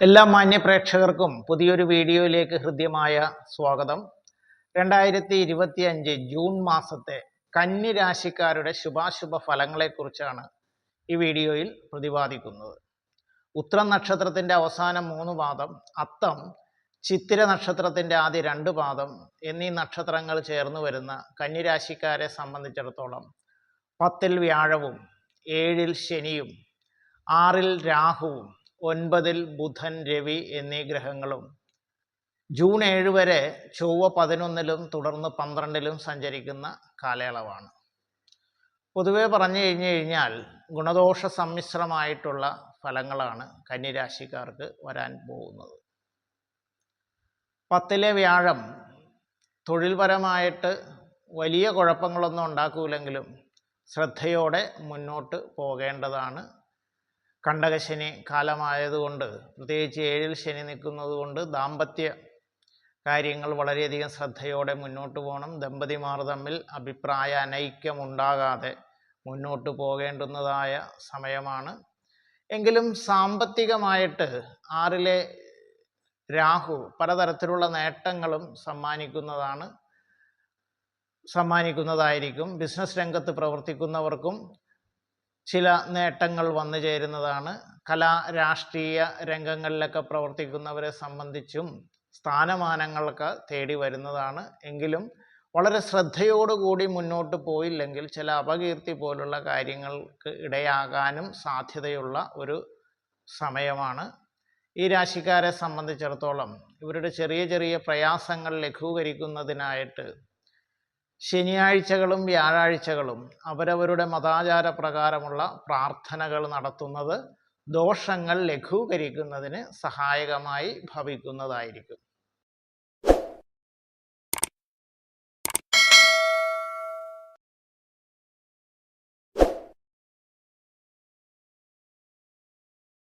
എല്ലാ മാന്യ പ്രേക്ഷകർക്കും പുതിയൊരു വീഡിയോയിലേക്ക് ഹൃദ്യമായ സ്വാഗതം. രണ്ടായിരത്തി ഇരുപത്തി അഞ്ച് ജൂൺ മാസത്തെ കന്നി രാശിക്കാരുടെ ശുഭാശുഭ ഫലങ്ങളെക്കുറിച്ചാണ് ഈ വീഡിയോയിൽ പ്രതിപാദിക്കുന്നത്. ഉത്ര നക്ഷത്രത്തിന്റെ അവസാന മൂന്ന് പാദം അത്തം ചിത്തിര നക്ഷത്രത്തിന്റെ ആദ്യ രണ്ട് പാദം എന്നീ നക്ഷത്രങ്ങൾ ചേർന്ന് വരുന്ന കന്നിരാശിക്കാരെ സംബന്ധിച്ചിടത്തോളം പത്തിൽ വ്യാഴവും ഏഴിൽ ശനിയും ആറിൽ രാഹുവും ഒൻപതിൽ ബുധൻ രവി എന്നീ ഗ്രഹങ്ങളും. ജൂൺ ഏഴ് വരെ ചൊവ്വ പതിനൊന്നിലും തുടർന്ന് പന്ത്രണ്ടിലും സഞ്ചരിക്കുന്ന കാലയളവാണ്. പൊതുവെ പറഞ്ഞു കഴിഞ്ഞു കഴിഞ്ഞാൽ ഗുണദോഷ സമ്മിശ്രമായിട്ടുള്ള ഫലങ്ങളാണ് കന്നിരാശിക്കാർക്ക് വരാൻ പോകുന്നത്. പത്തിലെ വ്യാഴം തൊഴിൽപരമായിട്ട് വലിയ കുഴപ്പങ്ങളൊന്നും ഉണ്ടാക്കൂലെങ്കിലും ശ്രദ്ധയോടെ മുന്നോട്ട് പോകേണ്ടതാണ് കണ്ടകശനി കാലമായതുകൊണ്ട് പ്രത്യേകിച്ച് ഏഴിൽ ശനി നിൽക്കുന്നത് കൊണ്ട് ദാമ്പത്യ കാര്യങ്ങൾ വളരെയധികം ശ്രദ്ധയോടെ മുന്നോട്ട് പോകണം. ദമ്പതിമാർ തമ്മിൽ അഭിപ്രായ അനൈക്യമുണ്ടാകാതെ മുന്നോട്ട് പോകേണ്ടുന്നതായ സമയമാണ്. എങ്കിലും സാമ്പത്തികമായിട്ട് ആറിലെ രാഹു പലതരത്തിലുള്ള നേട്ടങ്ങളും സമ്മാനിക്കുന്നതാണ് സമ്മാനിക്കുന്നതായിരിക്കും. ബിസിനസ് രംഗത്ത് പ്രവർത്തിക്കുന്നവർക്കും ചില നേട്ടങ്ങൾ വന്നു ചേരുന്നതാണ്. കലാ രാഷ്ട്രീയ രംഗങ്ങളിലൊക്കെ പ്രവർത്തിക്കുന്നവരെ സംബന്ധിച്ചും സ്ഥാനമാനങ്ങളൊക്കെ തേടി വരുന്നതാണ്. എങ്കിലും വളരെ ശ്രദ്ധയോടുകൂടി മുന്നോട്ട് പോയില്ലെങ്കിൽ ചില അപകീർത്തി പോലുള്ള കാര്യങ്ങൾക്ക് ഇടയാകാനും സാധ്യതയുള്ള ഒരു സമയമാണ്. ഈ രാശിക്കാരെ സംബന്ധിച്ചിടത്തോളം ഇവരുടെ ചെറിയ ചെറിയ പ്രയാസങ്ങൾ ലഘൂകരിക്കുന്നതിനായിട്ട് ശനിയാഴ്ചകളും വ്യാഴാഴ്ചകളും അവരവരുടെ മതാചാര പ്രകാരമുള്ള പ്രാർത്ഥനകൾ നടത്തുന്നത് ദോഷങ്ങൾ ലഘൂകരിക്കുന്നതിന് സഹായകമായി ഭവിക്കുന്നതായിരിക്കും.